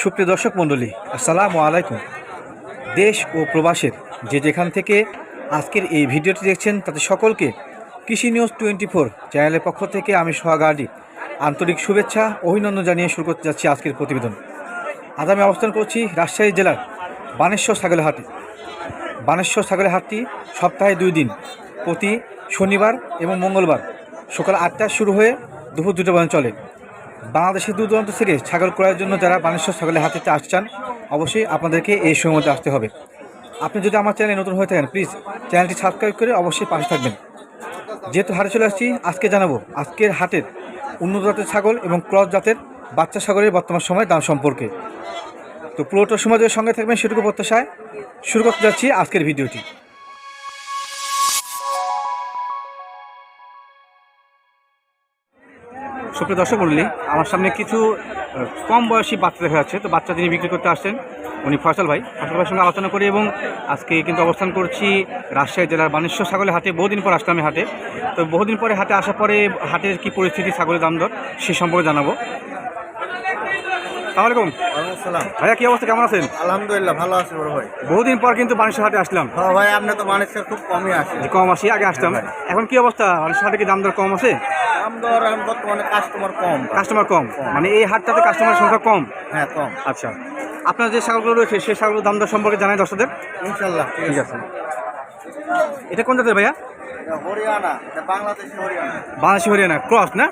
সুপ্রিয় দর্শক মণ্ডলী, আসসালামু আলাইকুম। দেশ ও প্রবাসের যে যেখান থেকে আজকের এই ভিডিওটি দেখছেন, তাদের সকলকে কৃষি নিউজ টোয়েন্টি ফোর চ্যানেলের পক্ষ থেকে আমি সোহাগার্ডি আন্তরিক শুভেচ্ছা, অভিনন্দন জানিয়ে শুরু করতে যাচ্ছি আজকের প্রতিবেদন। আজ আমি অবস্থান করছি রাজশাহী জেলার বানেশ্বর ছাগলের হাটে। বানেশ্বর ছাগলের হাটটি সপ্তাহে দুই দিন, প্রতি শনিবার এবং মঙ্গলবার সকাল আটটায় শুরু হয়ে দুপুর দুটো পর্যন্ত চলে। বাংলাদেশের দূর দূরান্ত থেকে ছাগল ক্রয়ের জন্য যারা বানেশ্বর ছাগলের হাতিতে আসতে চান অবশ্যই আপনাদেরকে এই সময়ের মধ্যে আসতে হবে। আপনি যদি আমার চ্যানেলে নতুন হয়ে থাকেন প্লিজ চ্যানেলটি সাবস্ক্রাইব করে অবশ্যই পাশে থাকবেন। যেহেতু হাটে চলে আসছি, আজকে জানাব আজকের হাটের উন্নত জাতের ছাগল এবং ক্রস জাতের বাচ্চা ছাগলের বর্তমান সময় দাম সম্পর্কে। তো পুরোটা সময় যদি সঙ্গে থাকবেন, সেটুকু প্রত্যাশায় শুরু করতে যাচ্ছি আজকের ভিডিওটি। সুপ্রিয় দর্শক মন্ডলী, আমার সামনে কিছু কম বয়সী বাচ্চা দেখা যাচ্ছে তো বাচ্চা যিনি বিক্রি করতে আসছেন, উনি ফয়সাল ভাই। ফয়সাল ভাইয়ের সঙ্গে আলোচনা করি এবং আজকে কিন্তু অবস্থান করছি রাজশাহী জেলার বানেশ্বর ছাগলের হাটে। বহুদিন পর আসলাম হাটে। তো বহুদিন পরে হাটে আসার পরে হাটের কি পরিস্থিতি, ছাগলের দাম দর, সে সম্পর্কে জানাব। ভাইয়া কি অবস্থা? কেমন আছেন? আলহামদুলিল্লাহ ভালো আছি বড় ভাই। বহুদিন পর কিন্তু হাটে আসলাম। হ্যাঁ ভাই আপনি তো মানুষের খুব কমই আসে কম আসি আগে আসতাম। হ্যাঁ এখন কি অবস্থা? হাটে কি দাম দর কম আছে? দাম দর বর্তমানে কাস্টমার কম কাস্টমার কম। মানে এই হাটটাতে কাস্টমারের সংখ্যা কম? হ্যাঁ কম। আচ্ছা। আপনার যে ছাগলগুলো রয়েছে সেই ছাগলের দাম দর সম্পর্কে জানাই দর্শকদের। ইনশাল্লাহ ঠিক আছে। এটা কোন জাতের ভাইয়া? হরিয়ানা বাংলাদেশি হরিয়ানা। বাংলাদেশি হরিয়ানা। ক্রস না?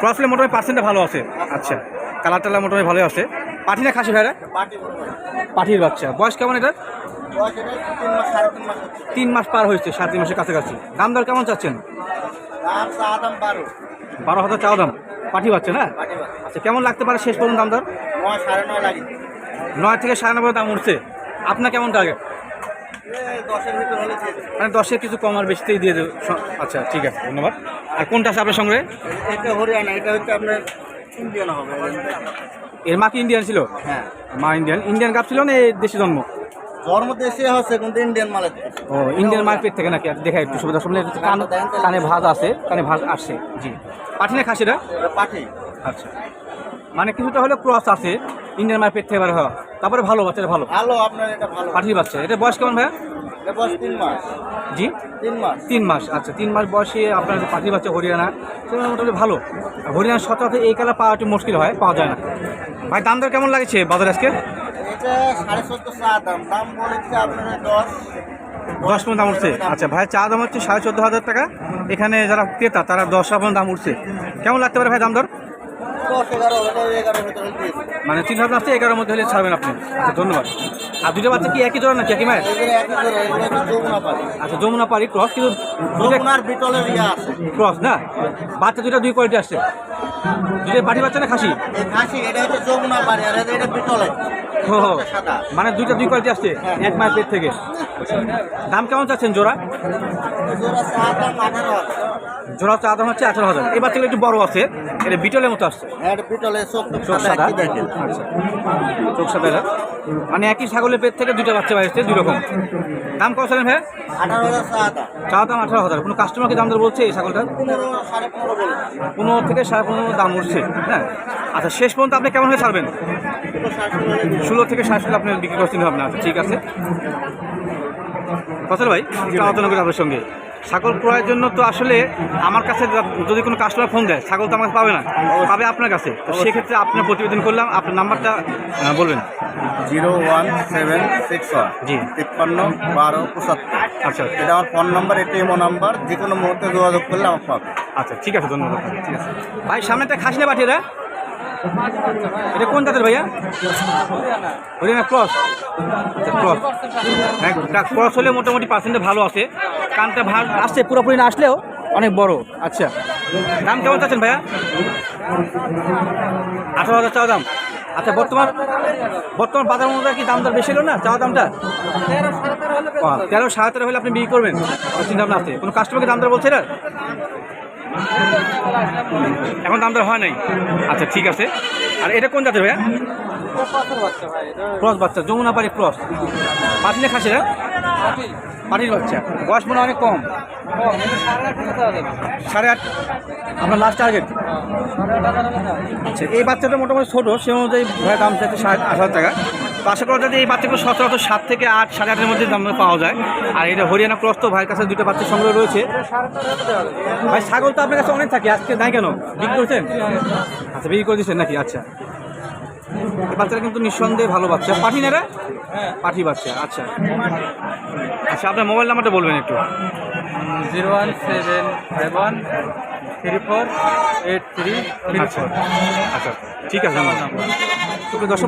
ক্রস হলে মোটামুটি পার্সেন্টটা ভালো আছে। আচ্ছা। কালার টালার মোটামুটি ভালোই আছে। পাঠি না খাসি ভাইরা পাঠির বাচ্চা। বয়স কেমন এটা তিন মাস পার হয়েছে, সাড়ে তিন মাসের কাছাকাছি। দাম দর কেমন চাচ্ছেন? বারো হাজার চাওয়া দাম। পাঠি বাচ্চা না? আচ্ছা কেমন লাগতে পারে শেষ পর্যন্ত দাম দর? নয় নয় থেকে সাড়ে নব্বই দাম উঠছে। আপনার কেমন টার্গেট। মানে দশের কিছু কম আর বেশিতেই দিয়ে দেবো। আচ্ছা ঠিক আছে, ধন্যবাদ। আর কোনটা আছে আপনার সঙ্গে? হরিয়ানা, এটা হচ্ছে আপনার ইন্ডিয়ান হবে। এর মা কি ইন্ডিয়ান ছিল? হ্যাঁ। মা ইন্ডিয়ান ইন্ডিয়ান কাপ ছিল না এই দেশি জন্ম? জন্ম দেশে হচ্ছে কিন্তু ইন্ডিয়ান মালের ও ইন্ডিয়ান মার্কেট থেকে নাকি? দেখাই একটু সুবিধা শুনলে কান কানে ভাজ আছে কানে ভাজ আসছে। জি। পাঠি না এটা পার্টি আচ্ছা। মানে কিছুটা হলে ক্রস আছে ইন্ডিয়ান মার্কেট থেকে এবার হওয়া তারপরে ভালো বাচ্চাটা ভালো। ভালো আপনার এটা ভালো। পাঠির বাচ্চা। এটা বয়স কেমন ভাইয়া? জি? তিন মাস। তিন মাস আচ্ছা তিন মাস বয়সে আপনার যে পাখির বাচ্চা হরিয়ানা সেটা মোটামুটি ভালো। আর হরিয়ানার সচরাচর এই কালার পাওয়া একটু মুশকিল হয় পাওয়া যায় না। ভাই দাম দর কেমন লাগছে বাজারে আজকে? দশ। পর্যন্ত দাম উঠছে? আচ্ছা ভাই চা দাম হচ্ছে সাড়ে চোদ্দ হাজার টাকা। এখানে যারা ক্রেতা তারা দশ পর্যন্ত দাম উঠছে। কেমন লাগতে পারে ভাই দাম দর? মানে চিন্তা ভাবনা আসছে এগারোর মধ্যে হলে ছাড়বেন আপনি। আচ্ছা ধন্যবাদ। আর দুটো বাচ্চা কি একই জোড়া নাকি একই মায়ের? আচ্ছা যমুনা পারি ক্রস কিন্তু ক্রস না? বাচ্চা দুটা দুই কোয়ালিটি আসছে। পাটি বাচ্চা না খাসি? খাসি এটা হচ্ছে যমুনা পাড়ি আর এটা- এটা ও মানে দুইটা দুই কোয়ালিটি আসছে এক মায়ের পেট থেকে। দাম কেমন চাচ্ছেন জোড়া? জোড়া চা দাম আঠারো জোড়া চা দাম হচ্ছে আঠারো হাজার। এই বাচ্চাগুলো একটু বড় আছে এটা বিটলের মতো আসছে। হ্যাঁ এটা চোখ সাদা আচ্ছা। চোখ সাদা। মানে একই ছাগলের পেট থেকে দুইটা বাচ্চা বাইরে দুই রকম। দাম কত ছিলেন ভাই চা দাম আঠারো হাজার। কোনো কাস্টমারকে দাম দর বলছে এই ছাগলটা পনেরো থেকে সাড়ে পনেরো দাম উঠছে হ্যাঁ? আচ্ছা শেষ পর্যন্ত আপনি কেমন হয়ে ছাড়বেন? ষোলো ষাট থেকে সাড়ে ষোলো আপনি বিক্রি করছেন ভাবনা আচ্ছা ঠিক আছে। ফসল ভাই আলোচনা করি আপনার সঙ্গে। ছাগল ক্রয়ের জন্য তো আসলে আমার কাছে যদি কোনো কাস্টমার ফোন দেয় ছাগল তো আমার পাবে না পাবে আপনার কাছে। তো সেক্ষেত্রে আপনার প্রতিবেদন করলাম আপনার নাম্বারটা বলবেন। Zero one seven six one. জি। তিপ্পান্ন বারো পঁচাত্তর। আচ্ছা। এটা আমার ফোন নাম্বার এটা ইমো নাম্বার যে কোনো মুহূর্তে যোগাযোগ করলে আমার পাবে। আচ্ছা ঠিক আছে ধন্যবাদ ঠিক আছে। ভাই সামনেটা খাসি না পাঠিয়ে এটা কোন জাতের ভাইয়া? হরিয়ানা ক্রস। ক্রস। হ্যাঁ ক্রস হলে মোটামুটি পার্সেন্টে ভালো আছে। কানটা ভালো আসছে পুরোপুরি না আসলেও অনেক বড়। আচ্ছা। দাম কেমন চাচ্ছেন ভাইয়া? আঠারো হাজার চাওয়া দাম। আচ্ছা বর্তমান বর্তমান বাজার মধ্যে কি দাম দর বেশি হলো না চাওয়া দামটা? তেরো সাড়ে তেরো হলে আপনি বিক্রি করবেন। চিন্তা ভাবনা আছে। কোনো কাস্টমারকে দাম দর বলছে না এখন দাম হয় নাই? আচ্ছা ঠিক আছে। আর এটা কোন জাতের ভাইয়া? ক্রস বাচ্চা, যমুনা পাড়ি ক্রস। না খাসি না পাটির বাচ্চা। বয়স মনে অনেক কম। সাড়ে আট। আপনার লাস্ট টার্গেট আচ্ছা এই বাচ্চাটা মোটামুটি ছোটো, সে অনুযায়ী দাম চাইছে সাড়ে আট হাজার টাকা। আশা করা যায় এই বাচ্চাগুলো সচরাচর সাত থেকে আট, সাড়ে আটের মধ্যে দাম পাওয়া যায়। আর এটা হরিয়ানা ক্রস তো ভাইয়ের কাছে দুটো বাচ্চা সংগ্রহ রয়েছে। ভাই, ছাগল তো আপনার কাছে অনেক থাকে, আজকে নাই কেন? বিক্রি করছেন? আচ্ছা বিক্রি করে দিচ্ছেন নাকি? আচ্ছা। এই বাচ্চাটা কিন্তু নিঃসন্দেহে ভালো বাচ্চা। পাঠি নেরা পাঠি বাচ্চা আচ্ছা। আচ্ছা আপনার মোবাইল নাম্বারটা বলবেন একটু। Zero one seven five one three four eight three আচ্ছা আচ্ছা ঠিক আছে আমার নাম্বার।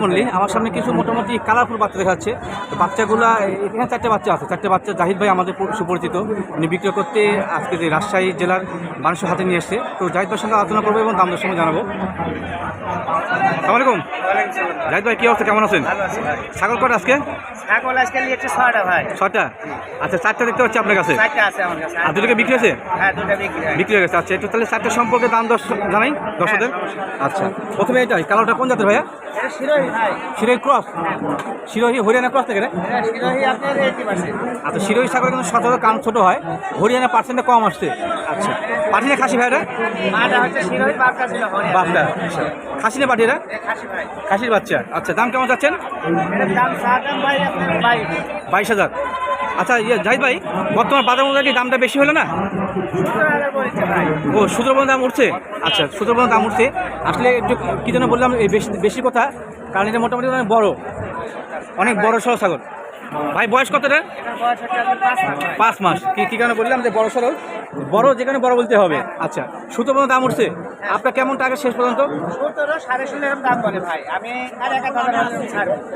মন্ডলী আমার সামনে কিছু মোটামুটি কালারফুল বাচ্চা দেখা যাচ্ছে। তো বাচ্চাগুলা এখানে চারটে বাচ্চা আছে। চারটে বাচ্চা জাহিদ ভাই আমাদের সুপরিচিত। উনি বিক্রয় করতে আজকে যে রাজশাহী জেলার মানুষের হাতে নিয়ে এসছে। তো জাহিদ ভাইয়ের সঙ্গে আলোচনা করব এবং দাম সময় জানাব। সালাম আলাইকুম। জাহিদ ভাই কী অবস্থা? কেমন আছেন? ছাগল কটা আজকে? ছাগল আজকে নিয়েছে ছয়টা ভাই। ছটা আচ্ছা চারটা দেখতে পাচ্ছি আপনার কাছে। চারটা আছে আমার কাছে। আর দুটোকে বিক্রি হয়েছে? হ্যাঁ দুটা বিক্রি হয়। বিক্রি হয়ে গেছে। আচ্ছা একটু তাহলে চারটে সম্পর্কে দাম দশ জানাই দর্শকদের। আচ্ছা প্রথমে এটা কালোটা কোন জাতের ভাইয়া? শিরোহী ক্রস? শিরোহী হরিয়ানা ক্রস থেকে আচ্ছা শিরোহী ছাগল কিন্তু সতেরো কান ছোটো হয়। হরিয়ানা পার্সেন্টে কম আসছে। আচ্ছা পাঠিয়ে খাসি ভাইরা বাপটা আচ্ছা। খাসি না পাঠিয়ে খাসির বাচ্চা। আচ্ছা দাম কেমন যাচ্ছেন বাইশ হাজার। আচ্ছা ইয়ে জাহিদ ভাই বর্তমান বাজার কি দামটা বেশি হলো না? ও, সুতরাং দাম উঠছে? আচ্ছা সুতরাং দাম উঠছে। আসলে একটু কী যেন বললাম বেশি বেশি কথা? কারণ এটা মোটামুটি অনেক বড়। অনেক বড় সড়ো ছাগল। ভাই বয়স কতটা? হচ্ছে আপনার পাঁচ মাস। কি কি কারণে বললাম যে বড় সড়ো বড় যেখানে বড় বলতে হবে। আচ্ছা সুন্দরবন দাম উঠছে। আপনার কেমন টাকা শেষ পর্যন্ত?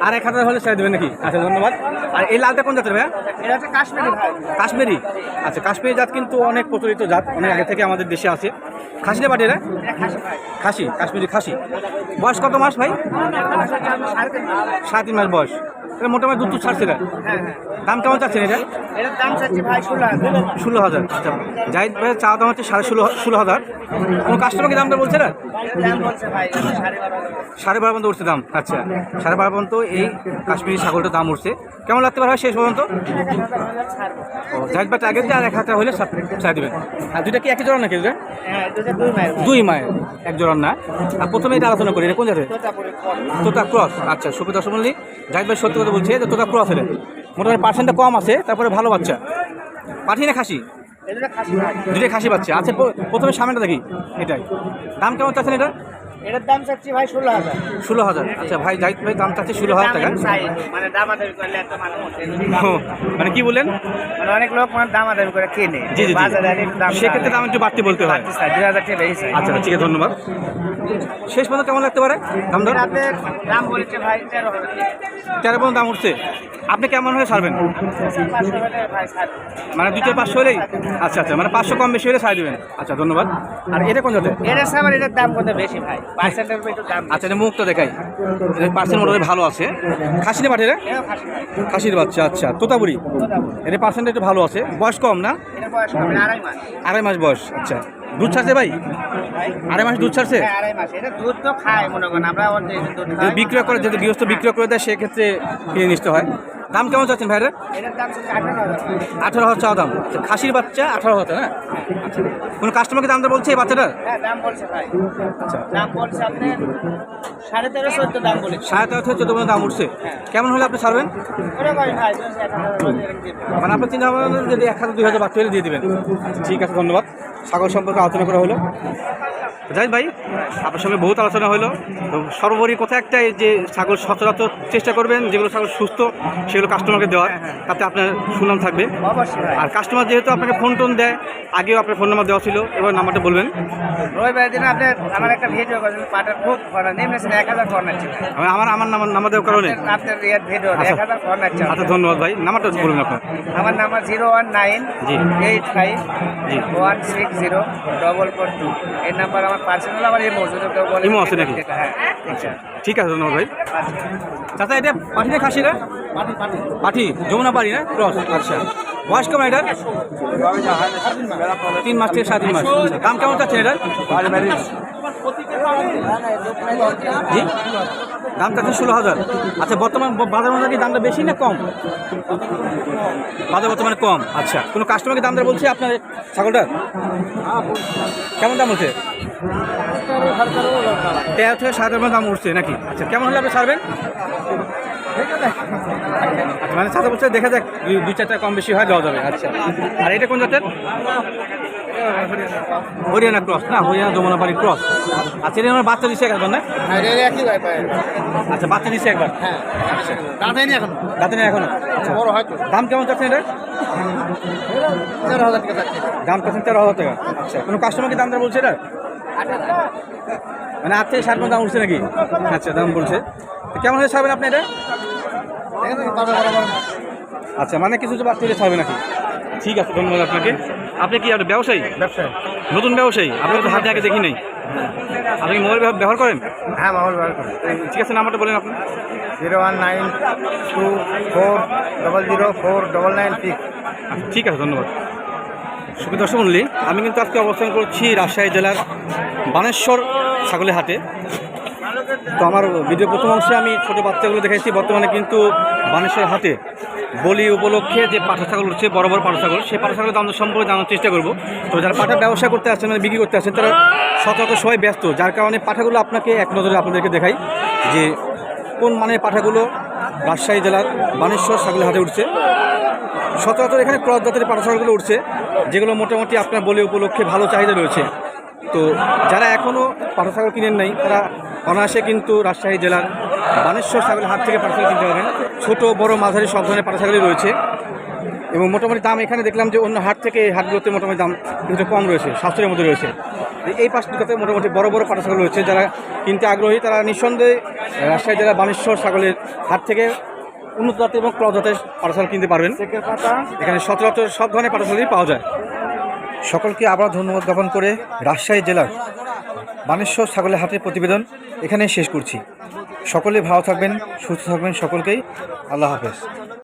আর এক হাজার হলে ছেড়ে দেবেন নাকি? আচ্ছা ধন্যবাদ। আর এই লালটা কোন জাতের ভাই। কাশ্মীরি? আচ্ছা কাশ্মীরি জাত কিন্তু অনেক প্রচলিত জাত অনেক আগে থেকে আমাদের দেশে আছে। পাটি এরা এটা? খাসি খাসি কাশ্মীরি খাসি। বয়স কত মাস ভাই? সাড়ে তিন মাস বয়স। এটা মোটামুটি দুধ ছাড়ছে এটা দাম কেমন চাচ্ছেন এটা? এটার দাম চাচ্ছি ভাই ষোলো হাজার। ষোলো হাজার আচ্ছা। জাহিদ ভাইয়ের চা দাম হচ্ছে সাড়ে ষোলো ষোলো হাজার। কোনো কাস্টমারকে দামটা বলছে না? সাড়ে বারো পর্যন্ত উঠছে দাম আচ্ছা। সাড়ে বারো পর্যন্ত এই কাশ্মীরি ছাগলটার দাম উঠছে। কেমন লাগতে পারে শেষ পর্যন্ত? ও জাহিদ ভাই টার্গেট আর এক হাজার হলে ছাড় দেবেন। আর দুইটা কি একই জোড়া নাকি দুটা হ্যাঁ দুই মায়ের। এক জোড়ার না। আর প্রথমে এটা আলোচনা করি এটা কোন কম। তোতা ক্রস আচ্ছা দর্শক মন্ডলী জাহিদ ভাই সত্যি কথা বলছে যে তোতা ক্রস হলে মোটামুটি পার্সেন্টটা কম আছে তারপরে ভালো বাচ্চা। পাঠি না খাসি। দুটাই খাসি বাচ্চা। আচ্ছা প্রথমে সামনেটা দেখি এটাই। দাম কেমন চাচ্ছেন এটা? এটার দাম চাচ্ছি ভাই ষোলো হাজার। ষোলো হাজার। আচ্ছা ভাই জাহিদ ভাই দাম চাচ্ছে ষোলো হাজার টাকা। মানে দামাদামি করলে এত মানে কি বললেন? মানে অনেক লোক মানে দামাদামি করে কিনে। জি জি সেক্ষেত্রে দাম একটু বাড়তি বলতে হয়। দুই হাজার টাকা আচ্ছা ঠিক আছে ধন্যবাদ। শেষ পর্যন্ত কেমন লাগতে পারে? দাম দর? এটা দাম বলেছে ভাই তেরো তেরো পর্যন্ত দাম উঠছে। আপনি কেমন হয়ে ছাড়বেন? ছাড়বো। মানে দুটো পাঁচশো হলেই আচ্ছা আচ্ছা মানে পাঁচশো কম বেশি হলে ছাড় দেবেন। আচ্ছা ধন্যবাদ। আর এটা কোন জাতের? এটার সামান এটার দাম কত বেশি ভাই? আচ্ছা এটা মুখটা দেখাই। পার্সেন্ট মোটামুটি ভালো আছে। খাসি না ভাই খাসির বাচ্চা আচ্ছা। তোতাপুরি। এটা পার্সেন্ট একটু ভালো আছে। বয়স কম না? আড়াই মাস বয়স আচ্ছা। দুধ ছাড়ছে ভাই? আড়াই মাস দুধ ছাড়ছে? হ্যাঁ, দুধ তো খায় মনে করেন। আমরা বিক্রয় করে যদি গৃহস্থ বিক্রয় করে দেয় সেক্ষেত্রে কিনে নিতে হয়। দাম কেমন চাচ্ছেন ভাইরা আঠারো হাজার। চাওয়া দাম। আচ্ছা, খাসির বাচ্চা আঠারো হাজার হ্যাঁ? কোনো কাস্টমারকে দামটা বলছে এই বাচ্চাটার? হ্যাঁ দাম বলছে ভাই। আচ্ছা। দাম বলছে আপনার সাড়ে তেরো চোদ্দ দাম চোদ্দ পর্যন্ত দাম উঠছে। কেমন হলে আপনি ছাড়বেন। মানে আপনার চিন্তা ভাবনা যদি এক হাজার দুই হাজার বাচ্চা দিয়ে দেবেন। আচ্ছা, ঠিক আছে ধন্যবাদ। ছাগল সম্পর্কে আলোচনা করা হলো? যাই ভাই আপনার সঙ্গে বহুত আলোচনা হলো। তো সর্বোপরি কথা একটাই যে ছাগল সচরাচর চেষ্টা করবেন যেগুলো ছাগল সুস্থ সেগুলো কাস্টমারকে দেওয়ার। তাতে আপনার সুনাম থাকবে। আর কাস্টমার যেহেতু আপনাকে ফোন টোন দেয় আগেও আপনার ফোন নাম্বার দেওয়া ছিল এবার নাম্বারটা বলবেন। রবিবার দিন আপনার আমার একটা ভিডিও করেছেন পাটার খুব ফোনা নেমেছেন এক হাজার আমার আমার নাম্বার নাম্বার দেওয়ার কারণে। আপনার ভিডিও এক হাজার ফোন আছে আচ্ছা ধন্যবাদ ভাই। নাম্বারটা বলুন আপনার। আমার নাম্বার জিরো ওয়ান নাইন জি। এইট ফাইভ জি। One six zero double four two এই নাম্বার আমার পার্সোনাল আমার এই মজুদ ইমো আছে নাকি? হ্যাঁ আচ্ছা ঠিক আছে ধন্যবাদ ভাই। চাচা এটা পাঠি না খাসি না পাঠি যমুনা পাড়ি না? ক্রস আচ্ছা। বয়স কেমন এটার? তিন মাস থেকে সাত তিন মাস। কাম দাম কেমন চাচ্ছেন এটার? জি? দাম ষোলো হাজার। আচ্ছা বর্তমান বাজার কি দামটা বেশি না কম? বাজার বর্তমানে কম। আচ্ছা কোনো কাস্টমারকে দাম বলছে আপনার ছাগলটার? কেমন দাম হচ্ছে তেরো থেকে সাড়ে তেরো দাম উঠছে নাকি? আচ্ছা কেমন হলে আপনি ছাড়বেন? আচ্ছা, মানে সাথে বলছে দেখা যাক দুই চারটা কম বেশি হয় দেওয়া যাবে। আচ্ছা আর এটা কোন জাতের? হরিয়ানা ক্রস না? হরিয়ানা যমুনাপাড়ি ক্রস আচ্ছা এটা আমার বাচ্চা দিচ্ছে একবার না? আচ্ছা বাচ্চা দিচ্ছে একবার? দাঁড়ায়নি এখন। দাঁতে নেই এখনও? আচ্ছা বড় হয়তো দাম কেমন চাচ্ছেন এটা? দাম চাচ্ছেন তেরো হাজার টাকা। আচ্ছা কোনো কাস্টমারকে দাম বলছে এটা মানে আট থেকে ষাট মতো দাম উঠছে নাকি? আচ্ছা দাম বলছে। কেমন হয়ে ছাড়বেন আপনি এটা? আচ্ছা মানে কিছু বাড়তে ছাড়বে নাকি? ঠিক আছে ধন্যবাদ আপনাকে। আপনি কি আপনার ব্যবসায়ী? ব্যবসায়ী। নতুন ব্যবসায়ী? আপনি তো হাতে আগে দেখি নেই। আপনি মোবাইল ব্যব- ব্যবহার করেন? হ্যাঁ মাহল ব্যবহার করে। ঠিক আছে নাম্বারটা বলেন আপনি। Zero one nine two four double zero four double nine six. ঠিক আছে ধন্যবাদ। সুখী দর্শক মন্ডলী আমি কিন্তু আজকে অবস্থান করছি রাজশাহী জেলার বানেশ্বর ছাগলের হাটে। তো আমার ভিডিও প্রথম অংশে আমি ছোটো বাচ্চাগুলো দেখাইছি বর্তমানে কিন্তু বানেশ্বর হাতে বলি উপলক্ষে যে পাঠা ছাগল উঠছে বড় বড় পাঠা ছাগল সেই পাঠা ছাগলের দাম সম্পর্কে জানার চেষ্টা করব। তো যারা পাঠা ব্যবসা করতে আসছেন মানে বিক্রি করতে আসছেন, তারা সচরাচর সবাই ব্যস্ত। যার কারণে পাঠাগুলো আপনাকে এক নজরে আপনাদেরকে দেখাই যে কোন মানের পাঠাগুলো রাজশাহী জেলার বানেশ্বর ছাগলের হাতে উঠছে। সচরাচর এখানে ক্রস জাতের পাঠাশালগুলো উঠছে, যেগুলো মোটামুটি আপনার বলি উপলক্ষে ভালো চাহিদা রয়েছে। তো যারা এখনও পাঠাশাগর কিনেন নাই তারা অনায়াসে কিন্তু রাজশাহী জেলার বানেশ্বর ছাগলের হাট থেকে পাঠাশাগর কিনতে পারবেন। ছোটো বড় মাঝারি সব ধরনের পাঠাশাগরই রয়েছে। এবং মোটামুটি দাম এখানে দেখলাম যে অন্য হাট থেকে এই হাটগুলোতে মোটামুটি দাম কিছুটা কম রয়েছে সাশ্রয়ের মধ্যে রয়েছে। এই পাঁচটাতে মোটামুটি বড় বড় পাটা ছাগল রয়েছে। যারা কিনতে আগ্রহী তারা নিঃসন্দেহে রাজশাহী জেলার বানেশ্বর ছাগলের হাট থেকে উন্নত জাতের এবং ক্রস জাতের পাটা ছাগল কিনতে পারবেন। এখানে সচরাচর সব ধরনের পাটা ছাগলই পাওয়া যায়। সকলকে আবার ধন্যবাদ জ্ঞাপন করে রাজশাহী জেলার বানেশ্বর ছাগলের হাটের প্রতিবেদন এখানে শেষ করছি। সকলে ভালো থাকবেন, সুস্থ থাকবেন সকলকেই। আল্লাহ হাফেজ।